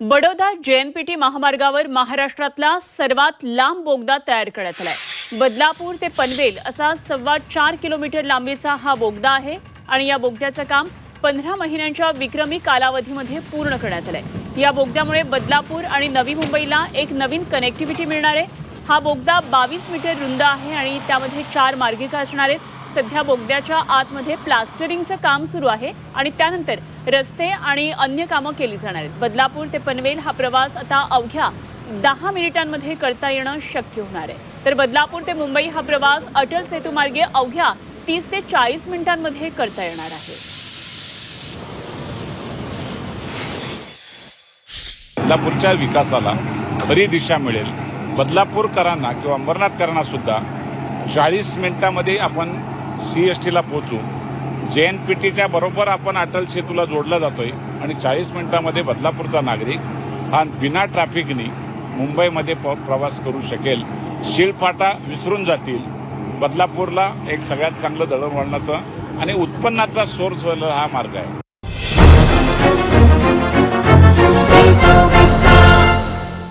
Baroda JNPT महामार्गावर महाराष्ट्रातला सर्वात लांब बोगदा तयार करण्यात आलाय. बदलापूर ते पनवेल असा सव्वा चार किलोमीटर लांबीचा हा बोगदा आहे आणि या बोगद्याचं काम पंधरा महिन्यांच्या विक्रमी कालावधीमध्ये पूर्ण करण्यात आलंय. या बोगद्यामुळे बदलापूर आणि नवी मुंबईला एक नवीन कनेक्टिव्हिटी मिळणार आहे. हा बोगदा बावीस मीटर रुंद आहे आणि त्यामध्ये चार मार्गिका असणार आहेत. सध्या बोगद्याच्या आतमध्ये प्लास्टरिंगचं काम सुरू आहे आणि त्यानंतर रस्ते आणि अन्य कामं केली जाणार आहेत. बदलापूर ते पनवेल हा प्रवास आता अवघ्या दहा मिनिटांमध्ये करता येणं शक्य होणार आहे. तर बदलापूर ते मुंबई हा प्रवास अटल सेतूमार्गे अवघ्या तीस ते चाळीस मिनिटांमध्ये करता येणार आहे. बदलापूरच्या विकासाला खरी दिशा मिळेल. बदलापूरकरांना किंवा अंबरनाथकरांना सुद्धा चाळीस मिनिटामध्ये आपण सी एस टीला पोहोचू. जे एन पी टीच्या बरोबर आपण अटल सेतूला जोडला जातोय आणि चाळीस मिनिटामध्ये बदलापूरचा नागरिक हा बिना ट्रॅफिकनी मुंबईमध्ये प प्रवास करू शकेल. शिळफाटा विसरून जातील. बदलापूरला एक सगळ्यात चांगलं दळणवळणाचं आणि उत्पन्नाचा सोर्स व्हायला हा मार्ग आहे.